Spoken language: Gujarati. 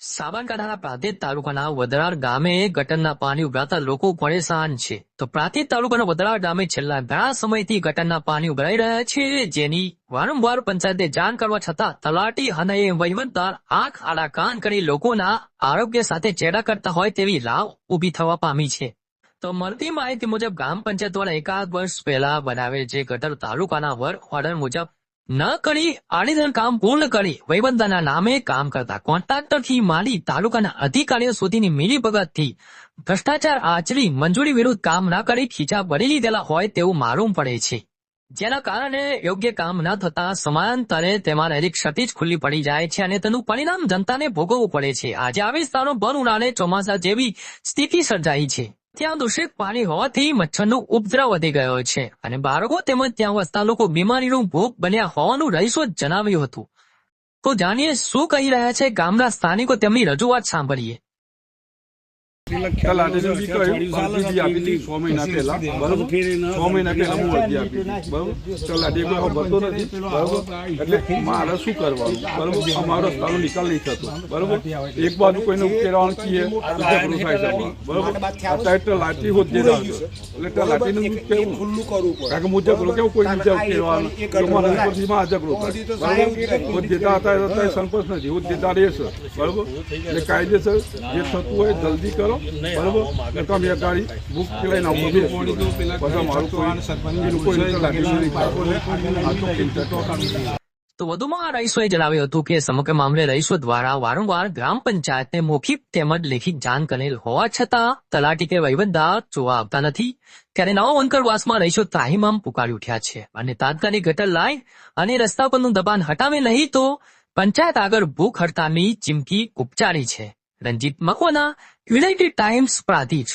સાબરકાંઠાના પ્રાંતિજ તાલુકાના વદરાળ ગામે ગટરના પાણી ઉભરાતા લોકો પરેશાન છે. તો પ્રાંતિજ તાલુકાના વદરાળ ગામે છેલ્લા ઘણા સમયથી ગટરના પાણી ઉભરાઈ રહ્યા છે. જેની વારંવાર પંચાયતે જાણ કરવા છતાં તલાટી અને વહીવટદાર આંખ આડા કાન કરી લોકોના આરોગ્ય સાથે ચેડા કરતા હોય તેવી લાવ ઊભી થવા પામી છે. તો મળતી માહિતી મુજબ ગ્રામ પંચાયત દ્વારા એકાદ વર્ષ પહેલા બનાવેલ જે ગટર તાલુકાના વર ઓર્ડર મુજબ ન કરી આડીધન કામ પૂર્ણ કરી વહીવટદારના નામે કામ કરતા કોન્ટ્રાક્ટરથી માંડી તાલુકાના અધિકારીઓ સુધીની મિલીભગતથી ભ્રષ્ટાચાર આચરી મંજૂરી વિરુદ્ધ કામ ન કરી ખીચા ભરી લીધેલા હોય તેવું માલુમ પડે છે જેના કારણે યોગ્ય કામ ન થતા સમયાંતરે તેમાં રહેલી ક્ષતિ જ ખુલ્લી પડી જાય છે અને તેનું પરિણામ જનતાને ભોગવવું પડે છે આજે આ વિસ્તારો ભર ઉનાળે ચોમાસા જેવી સ્થિતિ સર્જાઈ છે ત્યાં દૂષિત પાણી હોવાથી મચ્છરનો ઉપદ્રવ વધી ગયો છે અને બાળકો તેમજ ત્યાં વસતા લોકો બીમારીનું ભોગ બન્યા હોવાનું રહીશો જણાવ્યું હતું. તો જાણીએ શું કહી રહ્યા છે ગામના સ્થાનિકો તેમની રજૂઆત સાંભળીએ. મારે શું કરવાનું? બરોબર? અમારો રસ્તાનો નિકાલ નહીં થતો. બરોબર? એક બાજુ કોઈને ઉકેલવાનું કહીએ તો ઝઘડો થાય છે બરોબર અત્યારે તલાટી હોદ્દે રાખજો એટલે તલાટીને હું કેવું? ખુલ્લું કરવું કારણ કે હું ઝઘડો કેવું? કોઈ બીજા ઉકેલવાનો મારા ઉપરથી આ ઝઘડો થાય બરોબર? હોદ્દેદાર હતા અત્યારે સરપંચ નથી. હોદ્દેદાર એ છે. બરોબર એટલે કાયદેસર જે થતું હોય જલ્દી કરો. તો વધુમાં રહીશોએ જણાવ્યું હતું કે સમગ્ર મામલે રહીશો દ્વારા વારંવાર ગ્રામ પંચાયતને મૌખિક તેમજ લેખિત જાણ કરેલ હોવા છતાં તલાટી કે વહીવટદાર જોવા આવતા નથી. ત્યારે નવા વનકરવાસમાં રહીશો તાહીમામ પુકારી ઉઠ્યા છે અને તાત્કાલિક ગટર લાઈન અને રસ્તા પરનું દબાણ હટાવે નહીં તો પંચાયત આગળ ભૂખ હડતાલની ચીમકી ઉપચારી છે. Ranjit Makwana United Times Prantij